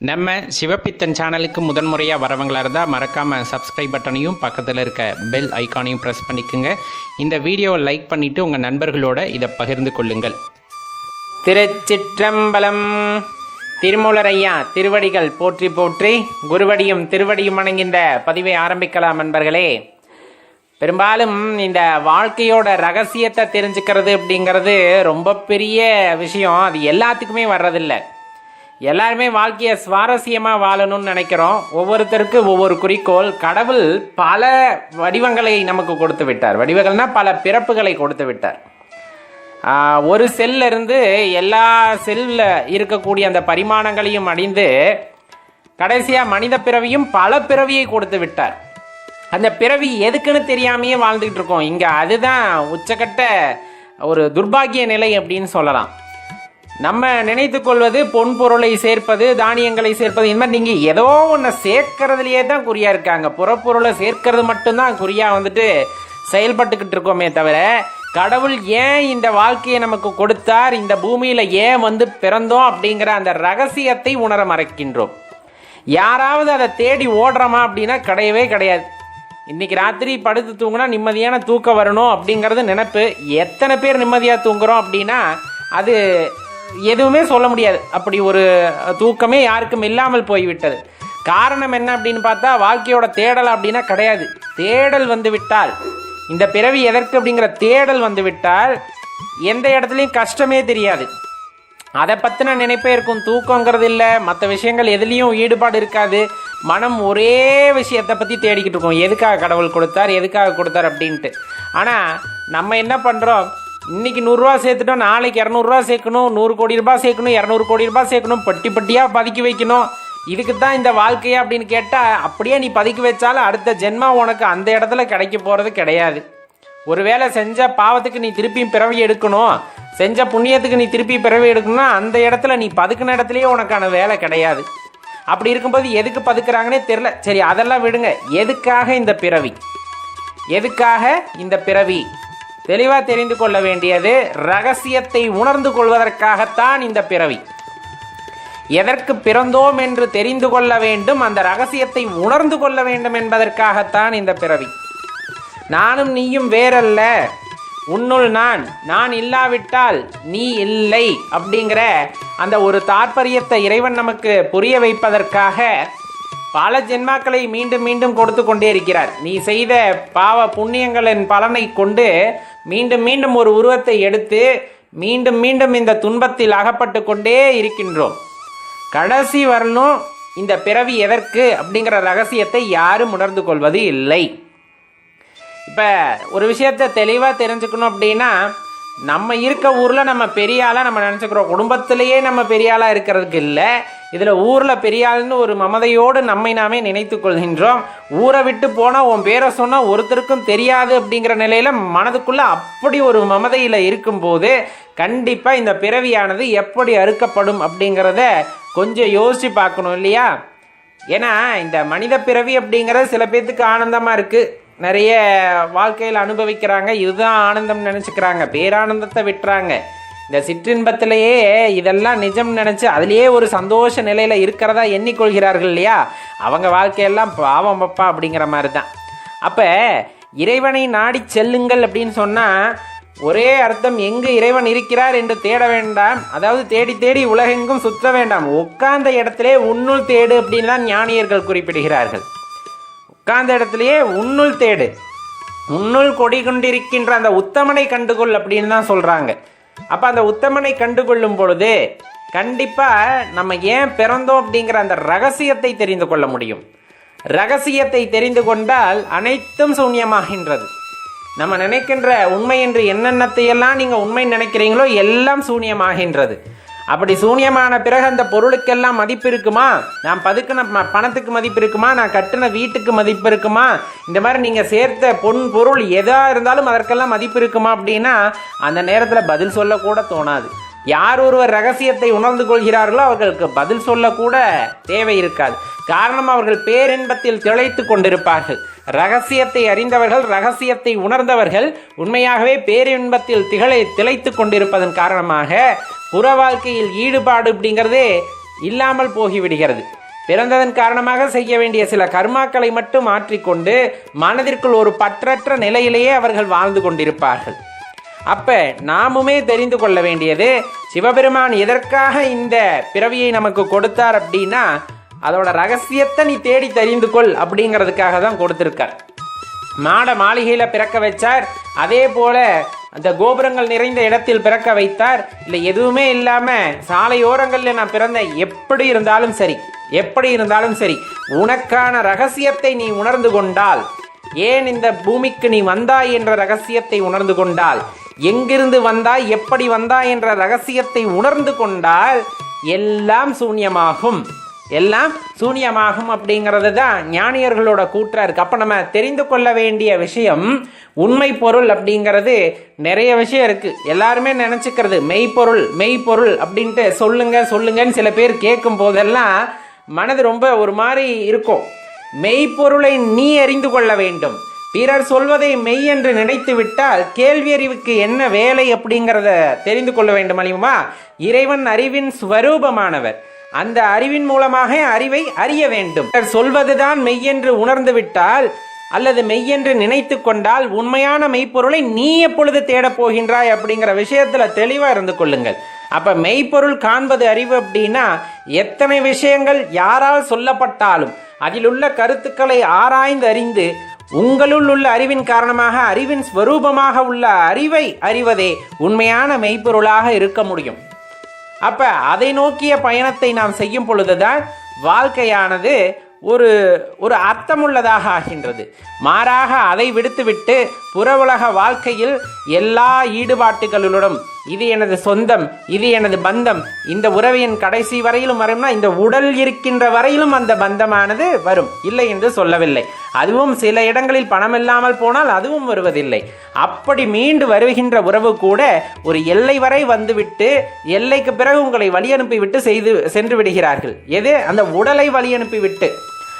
நம்ம சிவப்பித்தன் சேனலுக்கு முதன்முறையாக வரவங்களாக இருந்தால் மறக்காமல் சப்ஸ்கிரைப் பட்டனையும் பக்கத்தில் இருக்க பெல் ஐக்கானையும் ப்ரெஸ் பண்ணிக்கோங்க. இந்த வீடியோவை லைக் பண்ணிவிட்டு உங்கள் நண்பர்களோட இதை பகிர்ந்து கொள்ளுங்கள். திருச்சிற்றம்பலம் திருமூலர் ஐயா திருவடிகள் போற்றி போற்றி குருவடியும் திருவடியும் வணங்கின்ற பதிவை ஆரம்பிக்கலாம் நண்பர்களே. பெரும்பாலும் இந்த வாழ்க்கையோட ரகசியத்தை தெரிஞ்சுக்கிறது அப்படிங்கிறது ரொம்ப பெரிய விஷயம். அது எல்லாத்துக்குமே வர்றதில்லை. எல்லாருமே வாழ்க்கையை சுவாரஸ்யமாக வாழணும்னு நினைக்கிறோம். ஒவ்வொருத்தருக்கு ஒவ்வொரு குறிக்கோள். கடவுள் பல வடிவங்களை நமக்கு கொடுத்து விட்டார். வடிவங்கள்னா பல பிறப்புகளை கொடுத்து விட்டார். ஒரு செல்ல இருந்து எல்லா செல்லில் இருக்கக்கூடிய அந்த பரிமாணங்களையும் அடைந்து கடைசியாக மனித பிறவியும் பல பிறவியை கொடுத்து விட்டார். அந்த பிறவி எதுக்குன்னு தெரியாமையே வாழ்ந்துக்கிட்டு இருக்கோம். இங்கே அதுதான் உச்சக்கட்ட ஒரு துர்பாக்கிய நிலை அப்படின்னு சொல்லலாம். நம்ம நினைத்து கொள்வது பொன் பொருளை சேர்ப்பது தானியங்களை சேர்ப்பது இந்த மாதிரி நீங்கள் ஏதோ ஒன்று சேர்க்கறதுலையே தான் குறியா இருக்காங்க. புறப்பொருளை சேர்க்கறது மட்டும்தான் குறியா வந்துட்டு செயல்பட்டுக்கிட்டு இருக்கோமே தவிர கடவுள் ஏன் இந்த வாழ்க்கையை நமக்கு கொடுத்தார் இந்த பூமியில் ஏன் வந்து பிறந்தோம் அப்படிங்கிற அந்த ரகசியத்தை உணர மறைக்கின்றோம். யாராவது அதை தேடி ஓடுறோமா அப்படின்னா கிடையவே கிடையாது. இன்னைக்கு ராத்திரி படுத்து தூங்கினா நிம்மதியான தூக்கம் வரணும் அப்படிங்கிறது நினைப்பு. எத்தனை பேர் நிம்மதியாக தூங்குறோம் அப்படின்னா அது எதுவுமே சொல்ல முடியாது. அப்படி ஒரு தூக்கமே யாருக்கும் இல்லாமல் போய்விட்டது. காரணம் என்ன அப்படின்னு பார்த்தா வாழ்க்கையோட தேடல் அப்படின்னா கிடையாது. தேடல் வந்து விட்டால் இந்த பிறவி எதற்கு அப்படிங்கிற தேடல் வந்து விட்டால் எந்த இடத்துலையும் கஷ்டமே தெரியாது. அதை பற்றின நினைப்பே இருக்கும். தூக்கங்கிறது இல்லை. மற்ற விஷயங்கள் எதுலேயும் ஈடுபாடு இருக்காது. மனம் ஒரே விஷயத்தை பற்றி தேடிக்கிட்டு இருக்கோம். எதுக்காக கடவுள் கொடுத்தார்? எதுக்காக கொடுத்தார் அப்படின்ட்டு. ஆனால் நம்ம என்ன பண்ணுறோம் இன்னைக்கு நூறுரூவா சேர்த்துட்டோம் நாளைக்கு இரநூறுவா சேர்க்கணும் நூறு கோடி ரூபாய் சேர்க்கணும் இரநூறு கோடி ரூபாய் சேர்க்கணும் பட்டி பட்டியாக பதுக்கி வைக்கணும். இதுக்கு தான் இந்த வாழ்க்கையா அப்படின்னு கேட்டால் அப்படியே நீ பதுக்கி வச்சாலும் அடுத்த ஜென்மா உனக்கு அந்த இடத்துல கிடைக்க போகிறது கிடையாது. ஒருவேளை செஞ்ச பாவத்துக்கு நீ திருப்பியும் பிறவி எடுக்கணும் செஞ்ச புண்ணியத்துக்கு நீ திருப்பி பிறவி எடுக்கணும்னா அந்த இடத்துல நீ பதுக்குன இடத்துலையே உனக்கான வேலை கிடையாது. அப்படி இருக்கும்போது எதுக்கு பதுக்குறாங்கன்னே தெரில சரி அதெல்லாம் விடுங்க. எதுக்காக இந்த பிறவி? எதுக்காக இந்த பிறவி? தெளிவாக தெரிந்து கொள்ள வேண்டியது ரகசியத்தை உணர்ந்து கொள்வதற்காகத்தான் இந்த பிறவி. எதற்கு பிறந்தோம் என்று தெரிந்து கொள்ள வேண்டும் அந்த ரகசியத்தை உணர்ந்து கொள்ள வேண்டும் என்பதற்காகத்தான் இந்த பிறவி. நானும் நீயும் வேறல்ல. உன்னுள் நான் நான் இல்லாவிட்டால் நீ இல்லை அப்படிங்கிற அந்த ஒரு தாற்பயத்தை இறைவன் நமக்கு புரிய வைப்பதற்காக பல ஜென்மாக்களை மீண்டும் மீண்டும் கொடுத்து கொண்டே இருக்கிறார். நீ செய்த பாவ புண்ணியங்களின் பலனை கொண்டு மீண்டும் மீண்டும் ஒரு உருவத்தை எடுத்து மீண்டும் மீண்டும் இந்த துன்பத்தில் அகப்பட்டு கொண்டே இருக்கின்றோம். கடைசி வரணும் இந்த பிறவி எதற்கு அப்படிங்கிற ரகசியத்தை யாரும் உணர்ந்து கொள்வது இல்லை. இப்போ ஒரு விஷயத்த தெளிவாக தெரிஞ்சுக்கணும் அப்படின்னா நம்ம இருக்க ஊரில் நம்ம பெரிய ஆளாக நம்ம நினச்சிக்கிறோம். குடும்பத்திலேயே நம்ம பெரிய ஆளாக இருக்கிறதுக்கு இல்லை. இதில் ஊரில் பெரியாள்னு ஒரு மமதையோடு நம்மை நாமே நினைத்து கொள்கின்றோம். ஊரை விட்டு போனால் உன் பேரை சொன்னால் ஒருத்தருக்கும் தெரியாது அப்படிங்கிற நிலையில் மனதுக்குள்ளே அப்படி ஒரு மமதையில் இருக்கும்போது கண்டிப்பாக இந்த பிறவியானது எப்படி அறுக்கப்படும் அப்படிங்கிறத கொஞ்சம் யோசித்து பார்க்கணும் இல்லையா? ஏன்னா இந்த மனித பிறவி அப்படிங்கிறது சில பேர்த்துக்கு ஆனந்தமாக இருக்குது நிறைய வாழ்க்கையில் அனுபவிக்கிறாங்க. இதுதான் ஆனந்தம் நினச்சிக்கிறாங்க. பேரானந்தத்தை விட்டுறாங்க. இந்த சிற்றின்பத்திலேயே இதெல்லாம் நிஜம் நினச்சி அதுலேயே ஒரு சந்தோஷ நிலையில் இருக்கிறதா எண்ணிக்கொள்கிறார்கள் இல்லையா? அவங்க வாழ்க்கையெல்லாம் பாவம் பப்பா அப்படிங்கிற மாதிரி தான் அப்போ இறைவனை நாடி செல்லுங்கள் அப்படின்னு சொன்னால் ஒரே அர்த்தம் எங்கு இறைவன் இருக்கிறார் என்று தேட வேண்டாம். அதாவது தேடி தேடி உலகெங்கும் சுற்ற வேண்டாம். உட்கார்ந்த இடத்திலே உன்னுள் தேடு அப்படின்னு தான் ஞானியர்கள் குறிப்பிடுகிறார்கள். உட்கார்ந்த இடத்துலையே உன்னுள் தேடு. உன்னுள் கொடி கொண்டிருக்கின்ற அந்த உத்தமனை கண்டுகொள் அப்படின்னு தான் சொல்கிறாங்க அப்ப அந்த உத்தமனை கண்டுகொள்ளும் பொழுது கண்டிப்பா நம்ம ஏன் பிறந்தோம் அப்படிங்கிற அந்த ரகசியத்தை தெரிந்து கொள்ள முடியும். ரகசியத்தை தெரிந்து கொண்டால் அனைத்தும் சூன்யமாகின்றது. நம்ம நினைக்கின்ற உண்மை என்று என்னென்னத்தையெல்லாம் நீங்கள் உண்மை நினைக்கிறீங்களோ எல்லாம் சூன்யமாகின்றது. அப்படி சூன்யமான பிறகு அந்த பொருளுக்கெல்லாம் மதிப்பு இருக்குமா? நான் பதுக்கின பணத்துக்கு மதிப்பு இருக்குமா? நான் கட்டின வீட்டுக்கு மதிப்பு இருக்குமா? இந்த மாதிரி நீங்கள் சேர்த்த பொன் பொருள் எதாக இருந்தாலும் அதற்கெல்லாம் மதிப்பு இருக்குமா அப்படின்னா அந்த நேரத்தில் பதில் சொல்லக்கூட தோணாது. யார் ஒருவர் ரகசியத்தை உணர்ந்து கொள்கிறார்களோ அவர்களுக்கு பதில் சொல்லக்கூட தேவை இருக்காது. காரணம் அவர்கள் பேரின்பத்தில் திளைத்து கொண்டிருப்பார்கள். ரகசியத்தை அறிந்தவர்கள் ரகசியத்தை உணர்ந்தவர்கள் உண்மையாகவே பேரின்பத்தில் திகழை திளைத்து கொண்டிருப்பதன் காரணமாக புற வாழ்க்கையில் ஈடுபாடு அப்படிங்கிறதே இல்லாமல் போகிவிடுகிறது. பிறந்ததன் காரணமாக செய்ய வேண்டிய சில கர்மாக்களை மட்டும் மாற்றிக்கொண்டு மனதிற்குள் ஒரு பற்றற்ற நிலையிலேயே அவர்கள் வாழ்ந்து கொண்டிருப்பார்கள். அப்ப நாமுமே தெரிந்து கொள்ள வேண்டியது சிவபெருமான் எதற்காக இந்த பிறவியை நமக்கு கொடுத்தார் அப்படின்னா அதோட ரகசியத்தை நீ தேடி தெரிந்து கொள் அப்படிங்கிறதுக்காக தான் கொடுத்துருக்கார். மாட மாளிகையில் பிறக்க வச்சார். அதே போல அந்த கோபுரங்கள் நிறைந்த இடத்தில் பிறக்க வைத்தார். இல்லை எதுவுமே இல்லாமல் சாலையோரங்களில் நான் பிறந்த எப்படி இருந்தாலும் சரி எப்படி இருந்தாலும் சரி உனக்கான ரகசியத்தை நீ உணர்ந்து கொண்டால் ஏன் இந்த பூமிக்கு நீ வந்தாய் என்ற ரகசியத்தை உணர்ந்து கொண்டால் எங்கிருந்து வந்தாய் எப்படி வந்தாய் என்ற ரகசியத்தை உணர்ந்து கொண்டால் எல்லாம் சூன்யமாகும். எல்லாம் சூன்யமாகும் அப்படிங்கிறது தான் ஞானியர்களோட கூற்றாக இருக்குது அப்போ நம்ம தெரிந்து கொள்ள வேண்டிய விஷயம் உண்மை பொருள் அப்படிங்கிறது நிறைய விஷயம் இருக்குது எல்லாருமே நினச்சிக்கிறது மெய்ப்பொருள் மெய்ப்பொருள் அப்படின்ட்டு சொல்லுங்க சொல்லுங்கன்னு சில பேர் கேட்கும் போதெல்லாம் மனது ரொம்ப ஒரு மாதிரி இருக்கும். மெய்ப்பொருளை நீ அறிந்து கொள்ள வேண்டும். பிறர் சொல்வதை மெய் என்று நினைத்து விட்டால் கேள்வி அறிவுக்கு என்ன வேலை அப்படிங்கிறத தெரிந்து கொள்ள வேண்டும் அழியுமா? இறைவன் அறிவின் ஸ்வரூபமானவர். அந்த அறிவின் மூலமாக அறிவை அறிய வேண்டும். சொல்வதுதான் மெய்யென்று உணர்ந்து விட்டால் அல்லது மெய்யென்று நினைத்து கொண்டால் உண்மையான மெய்ப்பொருளை நீ எப்பொழுது தேடப் போகின்றாய் அப்படிங்கிற விஷயத்துல தெளிவா இருந்து கொள்ளுங்கள். அப்ப மெய்ப்பொருள் காண்பது அறிவு அப்படின்னா எத்தனை விஷயங்கள் யாரால் சொல்லப்பட்டாலும் அதில் உள்ள கருத்துக்களை ஆராய்ந்து அறிந்து உங்களுள் உள்ள அறிவின் காரணமாக அறிவின் ஸ்வரூபமாக உள்ள அறிவை அறிவதே உண்மையான மெய்ப்பொருளாக இருக்க முடியும். அப்ப அதை நோக்கிய பயணத்தை நாம் செய்யும் பொழுதுதான் வாழ்க்கையானது ஒரு ஒரு அர்த்தமுள்ளதாக ஆகின்றது. மாறாக அதை விடுத்துவிட்டு புற உலக வாழ்க்கையில் எல்லா ஈடுபாட்டுகளுடன் இது எனது சொந்தம் இது எனது பந்தம். இந்த உறவையின் கடைசி வரையிலும் வரும்னா இந்த உடல் இருக்கின்ற வரையிலும் அந்த பந்தமானது வரும். இல்லை என்று சொல்லவில்லை. அதுவும் சில இடங்களில் பணம் இல்லாமல் போனால் அதுவும் வருவதில்லை. அப்படி மீண்டு வருகின்ற உறவு கூட ஒரு எல்லை வரை வந்துவிட்டு எல்லைக்கு பிறகு உங்களை வழி அனுப்பிவிட்டு செய்து சென்று விடுகிறார்கள். எது? அந்த உடலை வழி அனுப்பிவிட்டு.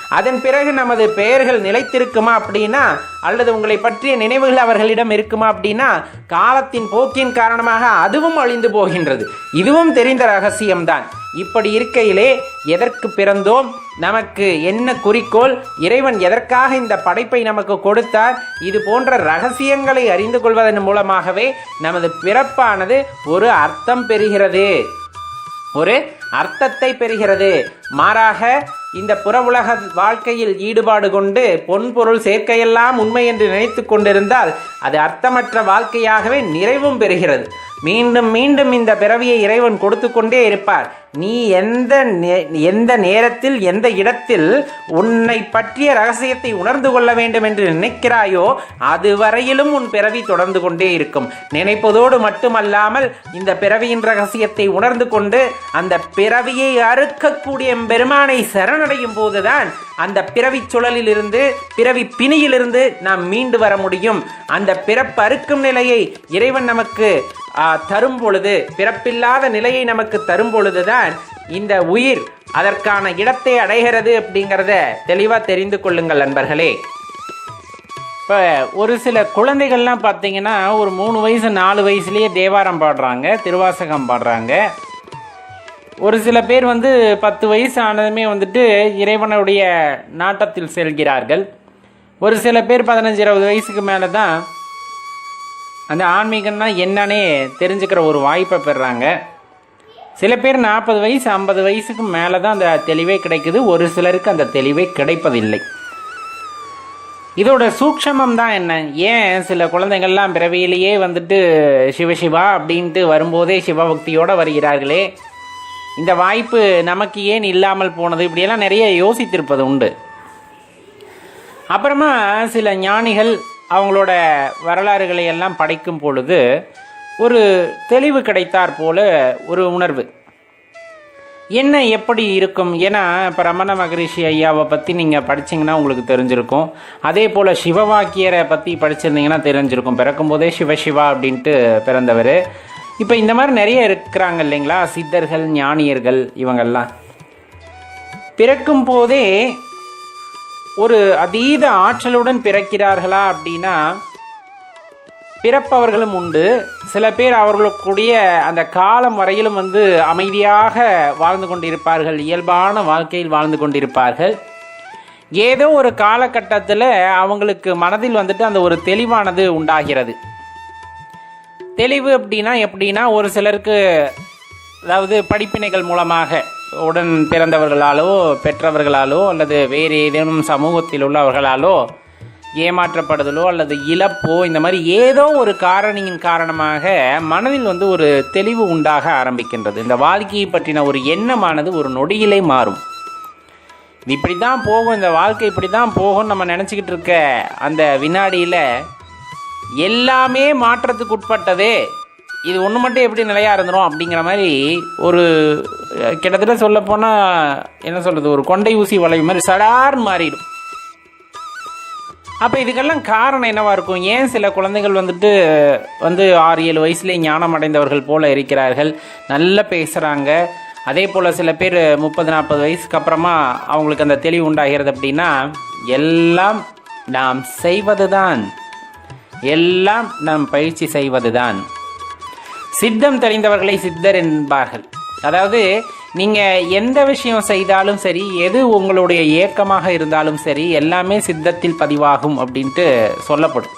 அதன் பிறகு நமது பெயர்கள் நிலைத்திருக்குமா அப்படின்னா அல்லது உங்களை பற்றிய நினைவுகள் அவர்களிடம் இருக்குமா அப்படின்னா காலத்தின் போக்கின் காரணமாக அதுவும் அழிந்து போகின்றது. இதுவும் தெரிந்த ரகசியம்தான். இப்படி இருக்கையிலே எதற்கு பிறந்தோம்? நமக்கு என்ன குறிக்கோள்? இறைவன் எதற்காக இந்த படைப்பை நமக்கு கொடுத்தார்? இது போன்ற ரகசியங்களை அறிந்து கொள்வதன் மூலமாகவே நமது பிறப்பானது ஒரு அர்த்தம் பெறுகிறது. ஒரு அர்த்தத்தை பெறுகிறது. மாறாக இந்த புறவுலக வாழ்க்கையில் ஈடுபாடு கொண்டு பொன்பொருள் சேர்க்கையெல்லாம் உண்மை என்று நினைத்து கொண்டிருந்தால் அது அர்த்தமற்ற வாழ்க்கையாகவே நிறைவும் பெறுகிறது. மீண்டும் மீண்டும் இந்த பிறவியை இறைவன் கொடுத்து கொண்டே இருப்பார். நீ எந்த எந்த நேரத்தில் எந்த இடத்தில் உன்னை பற்றிய ரகசியத்தை உணர்ந்து கொள்ள வேண்டும் என்று நினைக்கிறாயோ அதுவரையிலும் உன் பிறவி தொடர்ந்து கொண்டே இருக்கும். நினைப்பதோடு மட்டுமல்லாமல் இந்த பிறவியின் ரகசியத்தை உணர்ந்து கொண்டு அந்த பிறவியை அறுக்கக்கூடிய பெருமானை சரணடையும் போதுதான் அந்த பிறவி சுழலிலிருந்து பிறவி பிணியிலிருந்து நாம் மீண்டு வர முடியும். அந்த பிறப்பு அறுக்கும் நிலையை இறைவன் நமக்கு தரும் பொழுது பிறப்பில்லாத நிலையை நமக்கு தரும் பொழுதுதான் இந்த உயிர் அதற்கான இடத்தை அடைகிறது அப்படிங்கிறத தெளிவாக தெரிந்து கொள்ளுங்கள் நண்பர்களே. இப்போ ஒரு சில குழந்தைகள்லாம் பார்த்தீங்கன்னா ஒரு மூணு வயசு நாலு வயசுலேயே தேவாரம் பாடுறாங்க திருவாசகம் பாடுறாங்க. ஒரு சில பேர் வந்து பத்து வயசு ஆனதுமே வந்துட்டு இறைவனுடைய நாட்டத்தில் செல்கிறார்கள். ஒரு சில பேர் பதினஞ்சு இருபது வயசுக்கு மேலே தான் அந்த ஆன்மீகம்னா என்னன்னே தெரிஞ்சுக்கிற ஒரு வாய்ப்பை பெறுறாங்க சில பேர் நாற்பது வயசு ஐம்பது வயசுக்கு மேலே தான் அந்த தெளிவே கிடைக்குது. ஒரு சிலருக்கு அந்த தெளிவே கிடைப்பதில்லை. இதோட சூக்ஷமம் தான் என்ன? ஏன் சில குழந்தைகள்லாம் பிறவியிலேயே வந்துட்டு சிவசிவா அப்படின்ட்டு வரும்போதே சிவபக்தியோடு வருகிறார்களே? இந்த வாய்ப்பு நமக்கு ஏன் இல்லாமல் போனது? இப்படியெல்லாம் நிறைய யோசித்திருப்பது உண்டு. அப்புறமா சில ஞானிகள் அவங்களோட வரலாறுகளை எல்லாம் படைக்கும் பொழுது ஒரு தெளிவு கிடைத்தாற் போல ஒரு உணர்வு. என்ன எப்படி இருக்கும்? ஏன்னா இப்போ ரமண மகரிஷி ஐயாவை பற்றி நீங்கள் படிச்சிங்கன்னா உங்களுக்கு தெரிஞ்சிருக்கும். அதே போல் சிவவாக்கியரை பற்றி படிச்சிருந்தீங்கன்னா தெரிஞ்சிருக்கும். பிறக்கும் போதே சிவசிவா அப்படின்ட்டு பிறந்தவர். இப்போ இந்த மாதிரி நிறைய இருக்கிறாங்க இல்லைங்களா? சித்தர்கள் ஞானியர்கள் இவங்கெல்லாம். பிறக்கும் போதே ஒரு அதீத ஆற்றலுடன் பிறக்கிறார்களா அப்படின்னா பிறப்பவர்களும் உண்டு. சில பேர் அவர்களுக்குடைய அந்த காலம் வரையிலும் வந்து அமைதியாக வாழ்ந்து கொண்டிருப்பார்கள். இயல்பான வாழ்க்கையில் வாழ்ந்து கொண்டிருப்பார்கள். ஏதோ ஒரு காலகட்டத்தில் அவங்களுக்கு மனதில் வந்துட்டு அந்த ஒரு தெளிவானது உண்டாகிறது. தெளிவு அப்படின்னா எப்படின்னா ஒரு சிலருக்கு அதாவது படிப்பினைகள் மூலமாக உடன் பிறந்தவர்களாலோ பெற்றவர்களாலோ அல்லது வேறு ஏதேனும் சமூகத்தில் உள்ளவர்களாலோ ஏமாற்றப்படுதலோ அல்லது இழப்போ இந்த மாதிரி ஏதோ ஒரு காரணியின் காரணமாக மனதில் வந்து ஒரு தெளிவு உண்டாக ஆரம்பிக்கின்றது. இந்த வாழ்க்கையை பற்றின ஒரு எண்ணமானது ஒரு நொடியிலே மாறும். இது இப்படி தான் போகும் இந்த வாழ்க்கை இப்படி தான் போகும்னு நம்ம நினச்சிக்கிட்டு இருக்க அந்த வினாடியில் எல்லாமே மாற்றத்துக்கு உட்பட்டதே இது ஒன்று மட்டும் எப்படி நிலையாக இருந்துரும் அப்படிங்கிற மாதிரி ஒரு கிட்டத்தட்ட சொல்லப்போனால் என்ன சொல்கிறது ஒரு கொண்டை ஊசி வளைவு மாதிரி சடார் மாறிடும். அப்போ இதுக்கெல்லாம் காரணம் என்னவாக இருக்கும்? ஏன் சில குழந்தைகள் வந்துட்டு வந்து ஆறு ஏழு வயசுலேயே ஞானம் அடைந்தவர்கள் போல இருக்கிறார்கள் நல்லா பேசுகிறாங்க அதே போல் சில பேர் முப்பது நாற்பது வயசுக்கு அப்புறமா அவங்களுக்கு அந்த தெளிவு உண்டாகிறது அப்படின்னா எல்லாம் நாம் செய்வது தான் எல்லாம் நாம் பயிற்சி செய்வது தான் சித்தம் தெரிந்தவர்களை சித்தர் என்பார்கள். அதாவது நீங்கள் எந்த விஷயம் செய்தாலும் சரி எது உங்களுடைய ஏக்கமாக இருந்தாலும் சரி எல்லாமே சித்தத்தில் பதிவாகும் அப்படின்ட்டு சொல்லப்படும்.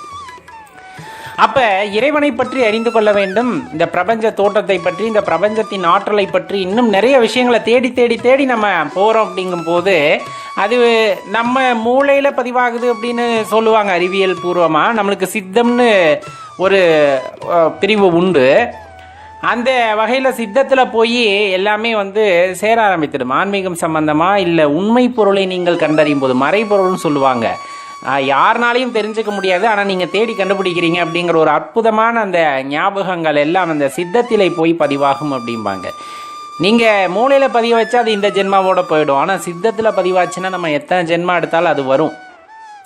அப்போ இறைவனை பற்றி அறிந்து கொள்ள வேண்டும். இந்த பிரபஞ்ச தோட்டத்தை பற்றி இந்த பிரபஞ்சத்தின் ஆற்றலை பற்றி இன்னும் நிறைய விஷயங்களை தேடி தேடி தேடி நம்ம போகிறோம் அப்படிங்கும்போது அது நம்ம மூளையில் பதிவாகுது அப்படின்னு சொல்லுவாங்க அறிவியல் பூர்வமாக நம்மளுக்கு சித்தம்னு ஒரு பிரிவு உண்டு. அந்த வகையில் சித்தத்தில் போய் எல்லாமே வந்து சேர ஆரம்பித்திடும். ஆன்மீகம் சம்பந்தமாக இல்லை உண்மை பொருளை நீங்கள் கண்டறியும் போது மறைபொருள்னு சொல்லுவாங்க. யாருனாலையும் தெரிஞ்சுக்க முடியாது. ஆனால் நீங்கள் தேடி கண்டுபிடிக்கிறீங்க அப்படிங்கிற ஒரு அற்புதமான அந்த ஞாபகங்கள் எல்லாம் அந்த சித்தத்திலே போய் பதிவாகும் அப்படிம்பாங்க. நீங்கள் மூளையில் பதிய வச்சா அது இந்த ஜென்மாவோட போயிடும். ஆனால் சித்தத்தில் பதிவாச்சுன்னா நம்ம எத்தனை ஜென்மா எடுத்தாலும் அது வரும்.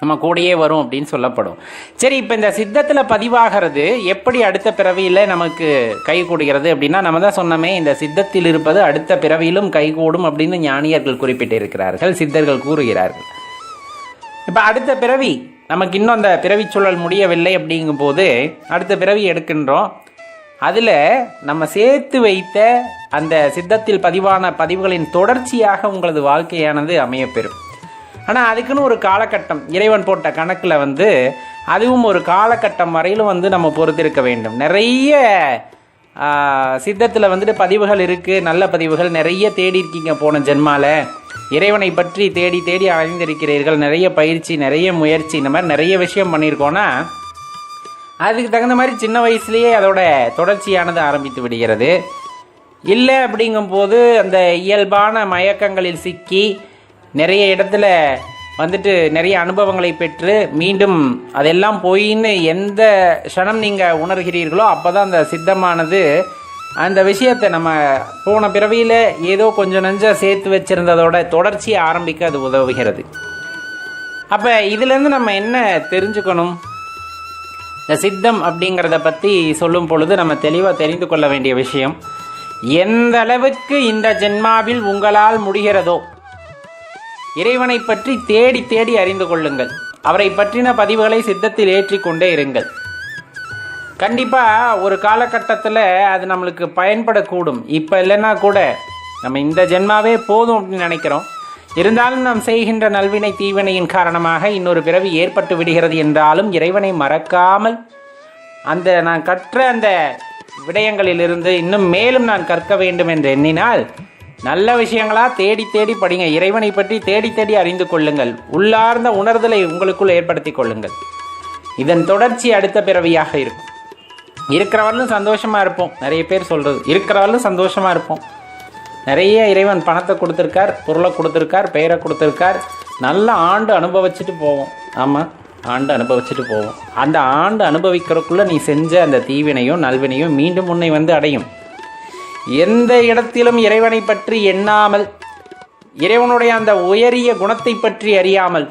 நம்ம கூடயே வரும் அப்படின்னு சொல்லப்படும். சரி இப்போ இந்த சித்தத்தில் பதிவாகிறது எப்படி அடுத்த பிறவியில் நமக்கு கை கூடுகிறது அப்படின்னா நம்ம தான் சொன்னோமே இந்த சித்தத்தில் இருப்பது அடுத்த பிறவியிலும் கைகூடும் அப்படின்னு ஞானியர்கள் குறிப்பிட்டிருக்கிறார்கள் சித்தர்கள் கூறுகிறார்கள். இப்போ அடுத்த பிறவி நமக்கு இன்னும் அந்த பிறவி சூழல் முடியவில்லை அப்படிங்கும்போது அடுத்த பிறவி எடுக்கின்றோம். அதில் நம்ம சேர்த்து வைத்த அந்த சித்தத்தில் பதிவான பதிவுகளின் தொடர்ச்சியாக உங்களது வாழ்க்கையானது அமையப்பெறும். ஆனால் அதுக்குன்னு ஒரு காலகட்டம். இறைவன் போட்ட கணக்கில் வந்து அதுவும் ஒரு காலகட்டம் வரையிலும் வந்து நம்ம பொறுத்திருக்க வேண்டும். நிறைய சித்தத்தில் வந்துட்டு பதிவுகள் இருக்குது நல்ல பதிவுகள். நிறைய தேடி இருக்கீங்க போன ஜென்மாவில் இறைவனை பற்றி தேடி தேடி அறிந்திருக்கிறீர்கள். நிறைய பயிற்சி நிறைய முயற்சி இந்த மாதிரி நிறைய விஷயம் பண்ணியிருக்கோன்னா அதுக்கு தகுந்த மாதிரி சின்ன வயசுலேயே அதோட தொடர்ச்சியானது ஆரம்பித்து விடுகிறது. இல்லை அப்படிங்கும்போது அந்த இயல்பான மயக்கங்களில் சிக்கி நிறைய இடத்துல வந்துட்டு நிறைய அனுபவங்களை பெற்று மீண்டும் அதெல்லாம் போயின்னு எந்த க்ஷணம் நீங்கள் உணர்கிறீர்களோ அப்போ தான் அந்த சித்தமானது அந்த விஷயத்தை நம்ம போன பிறவியில் ஏதோ கொஞ்சம் நஞ்சம் சேர்த்து வச்சிருந்ததோட தொடர்ச்சியை ஆரம்பிக்க அது உதவுகிறது. அப்போ இதுலேருந்து நம்ம என்ன தெரிஞ்சுக்கணும்? இந்த சித்தம் அப்படிங்கிறத பற்றி சொல்லும் பொழுது நம்ம தெளிவாக தெரிந்து கொள்ள வேண்டிய விஷயம் எந்த அளவுக்கு இந்த ஜென்மாவில் உங்களால் முடிகிறதோ இறைவனை பற்றி தேடி தேடி அறிந்து கொள்ளுங்கள். அவரை பற்றின பதிவுகளை சித்தத்தில் ஏற்றிக்கொண்டே இருங்கள். கண்டிப்பாக ஒரு காலகட்டத்தில் அது நம்மளுக்கு பயன்படக்கூடும். இப்போ இல்லைன்னா கூட நம்ம இந்த ஜென்மாவே போதும் அப்படின்னு நினைக்கிறோம். இருந்தாலும் நாம் செய்கின்ற நல்வினை தீவினையின் காரணமாக இன்னொரு பிறவி ஏற்பட்டு விடுகிறது என்றாலும் இறைவனை மறக்காமல் அந்த நான் கற்ற அந்த விடயங்களிலிருந்து இன்னும் மேலும் நான் கற்க வேண்டும் என்று எண்ணினால் நல்ல விஷயங்களா தேடி தேடி படிங்க. இறைவனை பற்றி தேடி தேடி அறிந்து கொள்ளுங்கள். உள்ளார்ந்த உணர்தலை உங்களுக்குள் ஏற்படுத்தி கொள்ளுங்கள். இதன் தொடர்ச்சி அடுத்த பிறவியாக இருக்கும். இருக்கிறவர்களும் சந்தோஷமாக இருப்போம். நிறைய பேர் சொல்கிறது இருக்கிறவர்களும் சந்தோஷமாக இருப்போம். நிறைய இறைவன் பணத்தை கொடுத்துருக்கார் பொருளை கொடுத்துருக்கார் பெயரை கொடுத்துருக்கார். நல்ல ஆண்டு அனுபவிச்சுட்டு போவோம். ஆமாம் ஆண்டு அனுபவிச்சுட்டு போவோம். அந்த ஆண்டு அனுபவிக்கிறதுக்குள்ளே நீ செஞ்ச அந்த தீவினையும் நல்வினையும் மீண்டும் உன்னை வந்து அடையும். எந்த இடத்திலும் இறைவனை பற்றி எண்ணாமல் இறைவனுடைய அந்த உயரிய குணத்தை பற்றி அறியாமல்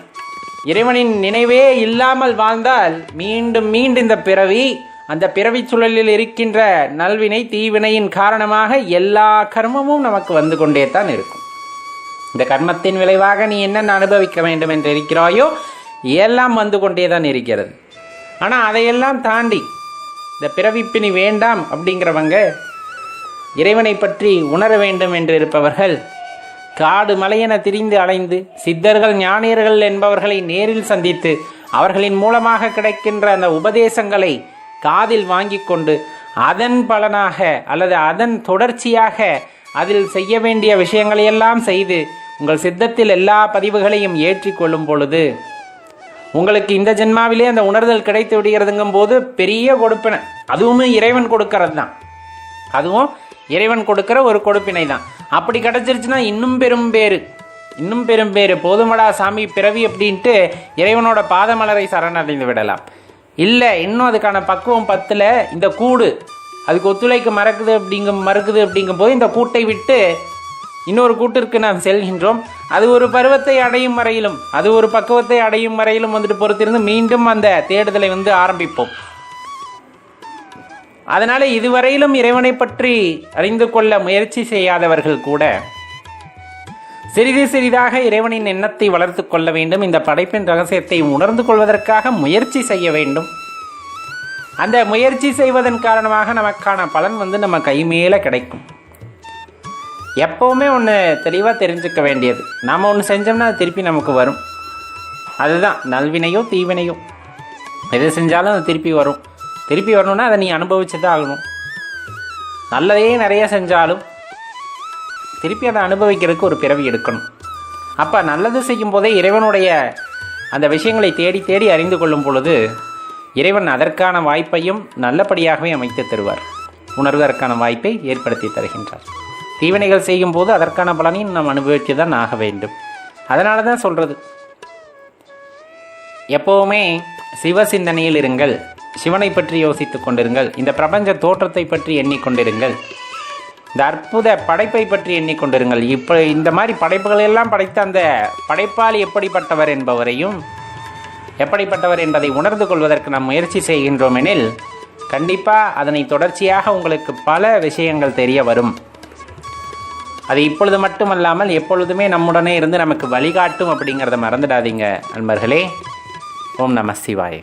இறைவனின் நினைவே இல்லாமல் வாழ்ந்தால் மீண்டும் மீண்டும் இந்த பிறவி அந்த பிறவி சுழலில் இருக்கின்ற நல்வினை தீவினையின் காரணமாக எல்லா கர்மமும் நமக்கு வந்து கொண்டே தான் இருக்கும். இந்த கர்மத்தின் விளைவாக நீ என்னென்ன அனுபவிக்க வேண்டும் என்று இருக்கிறாயோ எல்லாம் வந்து கொண்டே தான் இருக்கிறது. ஆனால் அதையெல்லாம் தாண்டி இந்த பிறவிப்பினி வேண்டாம் அப்படிங்கிறவங்க இறைவனை பற்றி உணர வேண்டும் என்று இருப்பவர்கள் காடு மலையென திரிந்து அலைந்து சித்தர்கள் ஞானியர்கள் என்பவர்களை நேரில் சந்தித்து அவர்களின் மூலமாக கிடைக்கின்ற அந்த உபதேசங்களை காதில் வாங்கி கொண்டு அதன் பலனாக அல்லது அதன் தொடர்ச்சியாக அதில் செய்ய வேண்டிய விஷயங்களையெல்லாம் செய்து உங்கள் சித்தத்தில் எல்லா பதிவுகளையும் ஏற்றிக்கொள்ளும் பொழுது உங்களுக்கு இந்த ஜென்மாவிலே அந்த உணர்தல் கிடைத்து விடுகிறதுங்கும் போது பெரிய கொடுப்பினை. அதுவுமே இறைவன் கொடுக்கறது தான் அதுவும் இறைவன் கொடுக்கிற ஒரு கொடுப்பினை தான். அப்படி கிடச்சிருச்சுன்னா இன்னும் பெரும் பேர். இன்னும் பெரும் பேர். போதுமடா சாமி பிறவி அப்படின்ட்டு இறைவனோட பாதமலரை சரணடைந்து விடலாம். இல்லை இன்னும் அதுக்கான பக்குவம் பத்தில் இந்த கூடு அதுக்கு ஒத்துழைக்க மறக்குது அப்படிங்கும் மறுக்குது அப்படிங்கும் போது இந்த கூட்டை விட்டு இன்னொரு கூட்டிற்கு நாம் செல்கின்றோம். அது ஒரு பருவத்தை அடையும் வரையிலும் அது ஒரு பக்குவத்தை அடையும் வரையிலும் வந்துட்டு பொறுத்திருந்து மீண்டும் அந்த தேடுதலை வந்து ஆரம்பிப்போம். அதனால் இதுவரையிலும் இறைவனை பற்றி அறிந்து கொள்ள முயற்சி செய்யாதவர்கள் கூட சிறிது சிறிதாக இறைவனின் எண்ணத்தை வளர்த்து கொள்ள வேண்டும். இந்த படைப்பின் ரகசியத்தை உணர்ந்து கொள்வதற்காக முயற்சி செய்ய வேண்டும். அந்த முயற்சி செய்வதன் காரணமாக நமக்கான பலன் வந்து நம்ம கை மேலே கிடைக்கும். எப்போவுமே ஒன்று தெளிவாக தெரிஞ்சுக்க வேண்டியது. நாம் ஒன்று செஞ்சோம்னா அது திருப்பி நமக்கு வரும். அதுதான் நல்வினையோ தீவினையோ. எது செஞ்சாலும் அது திருப்பி வரும். திருப்பி வரணும்னா அதை நீ அனுபவிச்சு தான் ஆகணும். நல்லதையே நிறைய செஞ்சாலும் திருப்பி அதை அனுபவிக்கிறதுக்கு ஒரு பிறவி எடுக்கணும். அப்போ நல்லது செய்யும் போதே இறைவனுடைய அந்த விஷயங்களை தேடி தேடி அறிந்து கொள்ளும் பொழுது இறைவன் அதற்கான வாய்ப்பையும் நல்லபடியாகவே அமைத்து தருவார். உணர்வதற்கான வாய்ப்பை ஏற்படுத்தி தருகின்றார். தீவினைகள் செய்யும் போது அதற்கான பலனையும் நாம் அனுபவித்து தான் ஆக வேண்டும். அதனால தான் சொல்கிறது எப்போவுமே சிவ சிந்தனையில் இருங்கள். சிவனை பற்றி யோசித்துக் கொண்டிருங்கள். இந்த பிரபஞ்ச தோற்றத்தை பற்றி எண்ணிக்கொண்டிருங்கள் இந்த அற்புத படைப்பை பற்றி எண்ணிக்கொண்டிருங்கள் இப்போ இந்த மாதிரி படைப்புகள் எல்லாம் படைத்த அந்த படைப்பாளி எப்படிப்பட்டவர் என்பவரையும் எப்படிப்பட்டவர் என்பதை உணர்ந்து கொள்வதற்கு நாம் முயற்சி செய்கின்றோம் எனில் கண்டிப்பாக அதனை தொடர்ச்சியாக உங்களுக்கு பல விஷயங்கள் தெரிய வரும். அது இப்பொழுது மட்டுமல்லாமல் எப்பொழுதுமே நம்முடனே இருந்து நமக்கு வழிகாட்டும் அப்படிங்கிறத மறந்துடாதீங்க நண்பர்களே ஓம் நம சிவாயே.